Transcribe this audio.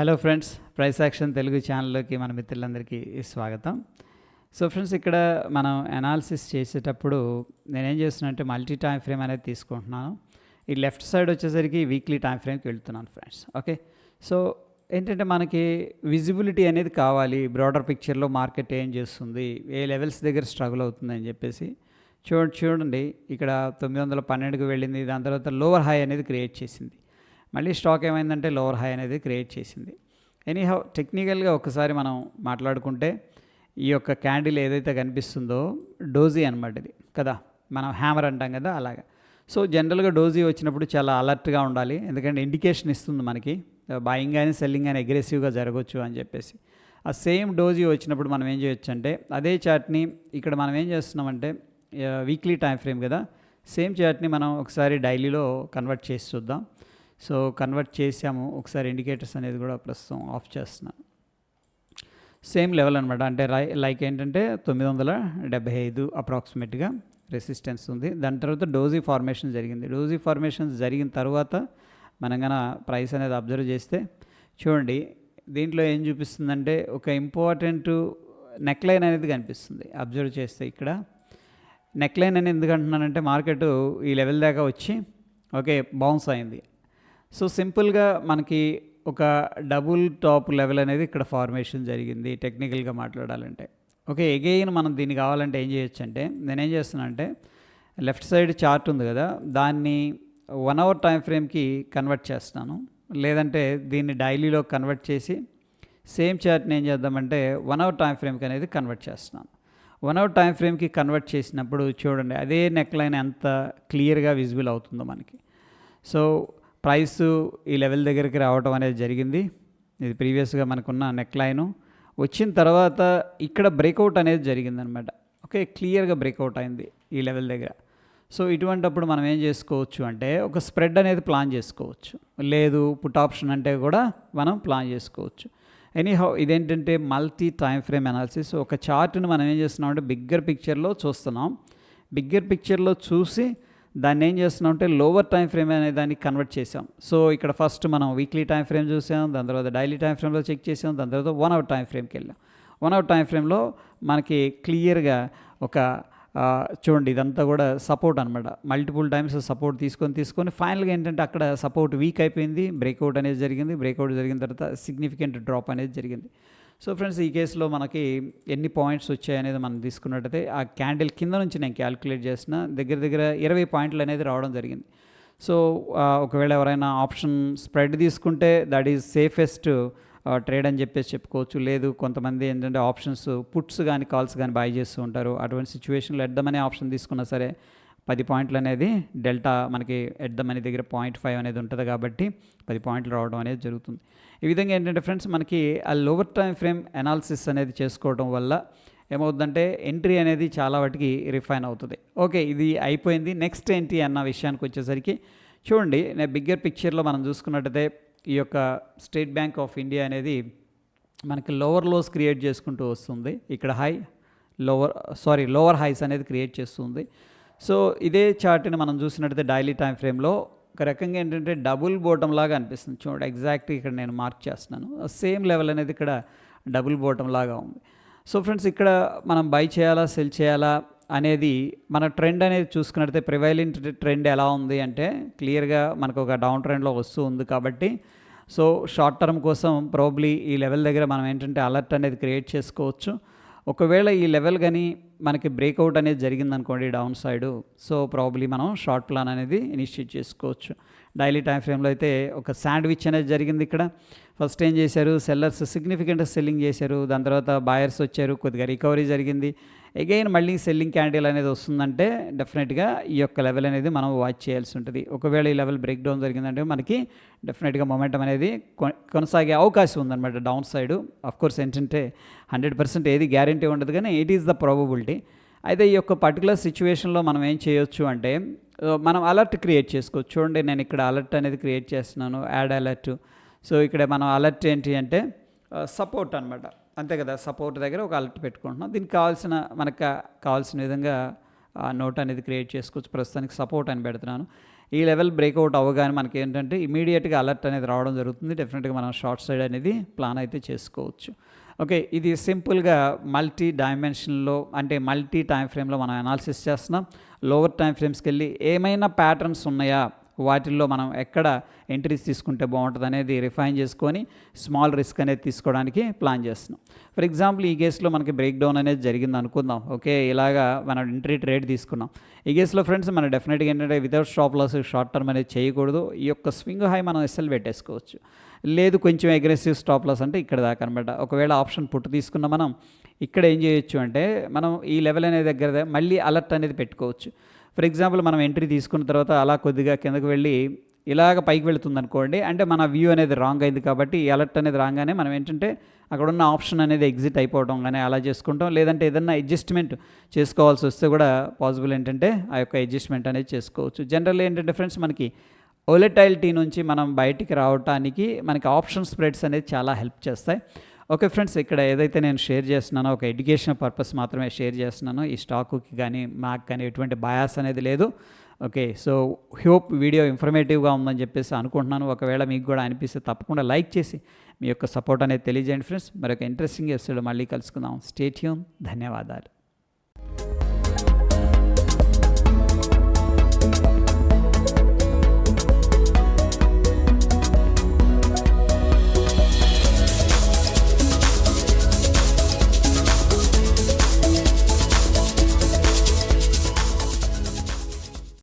Hello friends price action Telugu ఛానల్లోకి మన మిత్రులందరికీ స్వాగతం. సో ఫ్రెండ్స్ ఇక్కడ మనం అనాలిసిస్ చేసేటప్పుడు నేనేం చేస్తున్నానంటే మల్టీ టైం ఫ్రేమ్ అనేది తీసుకుంటున్నాను. ఈ లెఫ్ట్ సైడ్ వచ్చేసరికి వీక్లీ టైం ఫ్రేమ్కి వెళ్తున్నాను ఫ్రెండ్స్ ఓకే సో ఏంటంటే మనకి విజిబిలిటీ అనేది కావాలి బ్రాడర్ పిక్చర్లో మార్కెట్ ఏం చేస్తుంది ఏ లెవెల్స్ దగ్గర స్ట్రగుల్ అవుతుంది అని చెప్పేసి. చూడండి చూడండి ఇక్కడ తొమ్మిది వందల పన్నెండుకి వెళ్ళింది దాని తర్వాత లోవర్ హై అనేది క్రియేట్ చేసింది. మళ్ళీ స్టాక్ ఏమైందంటే లోవర్ హై అనేది క్రియేట్ చేసింది. ఎనీహౌ టెక్నికల్గా ఒకసారి మనం మాట్లాడుకుంటే ఈ యొక్క క్యాండిల్ ఏదైతే కనిపిస్తుందో డోజీ అనమాట ఇది కదా? మనం హ్యామర్ అంటాం కదా అలాగా. సో జనరల్గా డోజీ వచ్చినప్పుడు చాలా అలర్ట్గా ఉండాలి. ఎందుకంటే ఇండికేషన్ ఇస్తుంది మనకి. బాయింగ్ కానీ సెల్లింగ్ కానీ అగ్రెసివ్గా జరగవచ్చు అని చెప్పేసి. ఆ సేమ్ డోజీ వచ్చినప్పుడు మనం ఏం చేయొచ్చు అంటే అదే చాట్ని ఇక్కడ మనం ఏం చేస్తున్నామంటే వీక్లీ టైం ఫ్రేమ్ కదా? సేమ్ చాట్ని మనం ఒకసారి డైలీలో కన్వర్ట్ చేసి చూద్దాం. సో కన్వర్ట్ చేసాము ఒకసారి ఇండికేటర్స్ అనేది కూడా ప్రస్తుతం ఆఫ్ చేస్తున్నాను సేమ్ లెవెల్ అనమాట అంటే లైక్ ఏంటంటే తొమ్మిది వందల డెబ్బై ఐదు అప్రాక్సిమేట్గా రెసిస్టెన్స్ ఉంది. దాని తర్వాత డోజీ ఫార్మేషన్ జరిగింది. డోజీ ఫార్మేషన్ జరిగిన తర్వాత మనం కన ప్రైస్ అనేది అబ్జర్వ్ చేస్తే చూడండి దీంట్లో ఏం చూపిస్తుందంటే ఒక ఇంపార్టెంట్ నెక్లైన్ అనేది కనిపిస్తుంది. అబ్జర్వ్ చేస్తే ఇక్కడ. నెక్లైన్ అని ఎందుకు అంటున్నానంటే మార్కెట్ ఈ లెవెల్ దాకా వచ్చి ఓకే బౌన్స్ అయింది. సో సింపుల్గా మనకి ఒక డబుల్ టాప్ లెవెల్ అనేది ఇక్కడ ఫార్మేషన్ జరిగింది టెక్నికల్గా మాట్లాడాలంటే. ఓకే ఎగెయిన్ మనం దీన్ని కావాలంటే ఏం చేయొచ్చు అంటే నేనేం చేస్తున్నా అంటే లెఫ్ట్ సైడ్ చార్ట్ ఉంది కదా దాన్ని వన్ అవర్ టైం ఫ్రేమ్కి కన్వర్ట్ చేస్తున్నాను. లేదంటే దీన్ని డైలీలో కన్వర్ట్ చేసి సేమ్ చార్ట్ని ఏం చేద్దామంటే వన్ అవర్ టైం ఫ్రేమ్కి అనేది కన్వర్ట్ చేస్తున్నాను. వన్ అవర్ టైం ఫ్రేమ్కి కన్వర్ట్ చేసినప్పుడు చూడండి అదే నెక్ లైన్ ఎంత క్లియర్గా విజిబుల్ అవుతుందో మనకి. సో ప్రైస్ ఈ లెవెల్ దగ్గరికి రావడం అనేది జరిగింది. ఇది ప్రీవియస్గా మనకున్న నెక్ లైను వచ్చిన తర్వాత ఇక్కడ బ్రేక్అవుట్ అనేది జరిగిందనమాట. ఓకే క్లియర్గా బ్రేక్అవుట్ అయింది ఈ లెవెల్ దగ్గర. సో ఇటువంటప్పుడు మనం ఏం చేసుకోవచ్చు అంటే ఒక స్ప్రెడ్ అనేది ప్లాన్ చేసుకోవచ్చు. లేదు పుట్ ఆప్షన్ అంటే కూడా మనం ప్లాన్ చేసుకోవచ్చు. ఎనీహౌ ఇదేంటంటే మల్టీ టైం ఫ్రేమ్ అనాలిసిస్. ఒక చార్ట్ని మనం ఏం చేస్తున్నాం అంటే బిగ్గర్ పిక్చర్లో చూస్తున్నాం. బిగ్గర్ పిక్చర్లో చూసి దాన్ని ఏం చేస్తున్నాం అంటే లోవర్ టైం ఫ్రేమ్ అనే దాన్ని కన్వర్ట్ చేసాం సో ఇక్కడ ఫస్ట్ మనం వీక్లీ టైం ఫ్రేమ్ చూసాం దాని తర్వాత డైలీ టైం ఫ్రేమ్లో చెక్ చేసాం దాని తర్వాత వన్ అవర్ టైం ఫ్రేమ్కి వెళ్ళాం. వన్ అవర్ టైం ఫ్రేమ్లో మనకి క్లియర్గా ఒక చూడండి ఇదంతా కూడా సపోర్ట్ అనమాట మల్టిపుల్ టైమ్స్ సపోర్ట్ తీసుకొని తీసుకొని ఫైనల్గా ఏంటంటే అక్కడ సపోర్ట్ వీక్ అయిపోయింది బ్రేక్అవుట్ అనేది జరిగింది బ్రేక్అవుట్ జరిగిన తర్వాత సిగ్నిఫికెంట్ డ్రాప్ అనేది జరిగింది. సో ఫ్రెండ్స్ ఈ కేసులో మనకి ఎన్ని పాయింట్స్ వచ్చాయనేది మనం తీసుకున్నట్టయితే ఆ క్యాండిల్ కింద నుంచి నేను క్యాలిక్యులేట్ చేసిన దగ్గర దగ్గర ఇరవై పాయింట్లు అనేది రావడం జరిగింది. సో ఒకవేళ ఎవరైనా ఆప్షన్ స్ప్రెడ్ తీసుకుంటే దట్ ఈజ్ సేఫెస్ట్ ట్రేడ్ అని చెప్పేసి చెప్పుకోవచ్చు. లేదు కొంతమంది ఏంటంటే ఆప్షన్స్ పుట్స్ కానీ కాల్స్ కానీ బై చేస్తూ ఉంటారు. అటువంటి సిచ్యువేషన్లో ఎడ్దమనే ఆప్షన్ తీసుకున్నా సరే పది పాయింట్లు అనేది డెల్టా మనకి ఎడ్దమని దగ్గర పాయింట్ ఫైవ్ అనేది ఉంటుంది కాబట్టి పది పాయింట్లు రావడం అనేది జరుగుతుంది. ఈ విధంగా ఏంటంటే ఫ్రెండ్స్ మనకి ఆ లోవర్ టైం ఫ్రేమ్ అనాలిసిస్ అనేది చేసుకోవడం వల్ల ఏమవుతుందంటే ఎంట్రీ అనేది చాలా వాటికి రిఫైన్ అవుతుంది. ఓకే ఇది అయిపోయింది. నెక్స్ట్ ఏంటి అన్న విషయానికి వచ్చేసరికి చూడండి నేను బిగ్గర్ పిక్చర్లో మనం చూసుకున్నట్టయితే ఈ యొక్క స్టేట్ బ్యాంక్ ఆఫ్ ఇండియా అనేది మనకి లోవర్ లోస్ క్రియేట్ చేసుకుంటూ వస్తుంది. ఇక్కడ high lower sorry lower highs అనేది క్రియేట్ చేస్తుంది. సో ఇదే చార్ట్ని మనం చూసినట్టయితే డైలీ టైం ఫ్రేమ్లో ఒక రకంగా ఏంటంటే డబుల్ బోటం లాగా అనిపిస్తుంది. చూడండి ఎగ్జాక్ట్ ఇక్కడ నేను మార్క్ చేస్తున్నాను. సేమ్ లెవెల్ అనేది ఇక్కడ డబుల్ బోటం లాగా ఉంది. సో ఫ్రెండ్స్ ఇక్కడ మనం బై చేయాలా సెల్ చేయాలా అనేది మన ట్రెండ్ అనేది చూసుకున్నట్టయితే ప్రివైలెంట్ ట్రెండ్ ఎలా ఉంది అంటే క్లియర్గా మనకు ఒక డౌన్ ట్రెండ్లో వస్తూ ఉంది కాబట్టి సో షార్ట్ టర్మ్ కోసం ప్రాబ్లీ ఈ లెవెల్ దగ్గర మనం ఏంటంటే అలర్ట్ అనేది క్రియేట్ చేసుకోవచ్చు. ఒకవేళ ఈ లెవెల్ కానీ మనకి బ్రేక్అవుట్ అనేది జరిగిందనుకోండి డౌన్ సైడ్ సో ప్రాబ్లీ మనం షార్ట్ ప్లాన్ అనేది ఇనిషియేట్ చేసుకోవచ్చు. డైలీ టైం ఫ్రేమ్లో అయితే ఒక శాండ్విచ్ అనేది జరిగింది ఇక్కడ. ఫస్ట్ ఏం చేశారు? సెల్లర్స్ సిగ్నిఫికెంట్ సెల్లింగ్ చేశారు. దాని తర్వాత బాయర్స్ వచ్చారు. కొద్దిగా రికవరీ జరిగింది. అగైన్ మళ్ళీ సెల్లింగ్ క్యాండిల్ అనేది వస్తుందంటే డెఫినెట్గా ఈ యొక్క లెవెల్ అనేది మనం వాచ్ చేయాల్సి ఉంటుంది. ఒకవేళ ఈ లెవెల్ బ్రేక్ డౌన్ జరిగిందంటే మనకి డెఫినెట్గా మొమెంటం అనేది కొనసాగే అవకాశం ఉందన్నమాట డౌన్ సైడ్ కోర్స్ ఏంటంటే హండ్రెడ్ పర్సెంట్ ఏది గ్యారంటీ ఉండదు కానీ ఇట్ ఈస్ ద ప్రాబబిలిటీ అయితే ఈ యొక్క పర్టికులర్ సిచ్యువేషన్లో మనం ఏం చేయొచ్చు అంటే uh, మనం అలర్ట్ క్రియేట్ చేసుకోవచ్చు. చూడండి నేను ఇక్కడ అలర్ట్ అనేది క్రియేట్ చేస్తున్నాను యాడ్ అలర్ట్ సో ఇక్కడ మనం అలర్ట్ ఏంటి అంటే uh, సపోర్ట్ అనమాట అంతే కదా సపోర్ట్ దగ్గర ఒక అలర్ట్ పెట్టుకుంటున్నాం. దీనికి కావాల్సిన మనకు కావాల్సిన విధంగా నోట్ అనేది క్రియేట్ చేసుకోవచ్చు. ప్రస్తుతానికి సపోర్ట్ అని పెడుతున్నాను. ఈ లెవెల్ బ్రేక్అవుట్ అవ్వగానే మనకి ఏంటంటే ఇమీడియట్గా అలర్ట్ అనేది రావడం జరుగుతుంది. డెఫినెట్గా మనం షార్ట్ సైడ్ అనేది ప్లాన్ అయితే చేసుకోవచ్చు. ఓకే ఇది సింపుల్గా మల్టీ డైమెన్షన్లో అంటే మల్టీ టైం ఫ్రేమ్లో మనం అనాలిసిస్ చేస్తున్నాం. లోవర్ టైం ఫ్రేమ్స్కి వెళ్ళి ఏమైనా ప్యాటర్న్స్ ఉన్నాయా? వాటిల్లో మనం ఎక్కడ ఎంట్రీస్ తీసుకుంటే బాగుంటుంది అనేది రిఫైన్ చేసుకొని స్మాల్ రిస్క్ అనేది తీసుకోవడానికి ప్లాన్ చేస్తున్నాం. ఫర్ ఎగ్జాంపుల్ ఈ కేసులో మనకి బ్రేక్ డౌన్ అనేది జరిగింది అనుకుందాం. ఓకే ఇలాగా మనం ఎంట్రీ ట్రేడ్ తీసుకున్నాం. ఈ కేసులో ఫ్రెండ్స్ మనం డెఫినెట్గా ఏంటంటే without stop loss short term అనేది చేయకూడదు. ఈ యొక్క స్వింగ్ హై మనం ఎస్ఎల్ పెట్టేసుకోవచ్చు. లేదు కొంచెం అగ్రెసివ్ స్టాప్ లాస్ అంటే ఇక్కడ దాకా అనమాట ఒకవేళ ఆప్షన్ పుట్టు తీసుకున్న మనం ఇక్కడ ఏం చేయొచ్చు అంటే మనం ఈ లెవెల్ అనే దగ్గర మళ్ళీ అలర్ట్ అనేది పెట్టుకోవచ్చు. ఫర్ ఎగ్జాంపుల్ మనం ఎంట్రీ తీసుకున్న తర్వాత అలా కొద్దిగా కిందకు వెళ్ళి ఇలాగ పైకి వెళుతుంది అనుకోండి అంటే మన వ్యూ అనేది రాంగ్ అయింది కాబట్టి అలర్ట్ అనేది రాగానే మనం ఏంటంటే అక్కడ ఉన్న ఆప్షన్ అనేది ఎగ్జిట్ అయిపోవడం కానీ అలా చేసుకుంటాం. లేదంటే ఏదన్నా అడ్జస్ట్మెంట్ చేసుకోవాల్సి వస్తే కూడా పాసిబుల్ ఏంటంటే ఆ యొక్క అడ్జస్ట్మెంట్ అనేది చేసుకోవచ్చు. జనరల్ ఏంటంటే ఫ్రెండ్స్ మనకి ఒలెటైలిటీ నుంచి మనం బయటికి రావటానికి మనకి ఆప్షన్ స్ప్రెడ్స్ అనేది చాలా హెల్ప్ చేస్తాయి. ఓకే ఫ్రెండ్స్ ఇక్కడ ఏదైతే నేను షేర్ చేస్తున్నానో ఒక ఎడ్యుకేషన్ పర్పస్ మాత్రమే షేర్ చేస్తున్నాను. ఈ స్టాకుకి కానీ మాకు కానీ ఎటువంటి బయాస్ అనేది లేదు. ఓకే సో హ్యూప్ వీడియో ఇన్ఫర్మేటివ్గా ఉందని చెప్పేసి అనుకుంటున్నాను. ఒకవేళ మీకు కూడా అనిపిస్తే తప్పకుండా లైక్ చేసి మీ యొక్క సపోర్ట్ అనేది తెలియజేయండి ఫ్రెండ్స్. మరొక ఇంట్రెస్టింగ్ ఎపిసోడ్ మళ్ళీ కలుసుకుందాం. స్టేట్యూన్ ధన్యవాదాలు.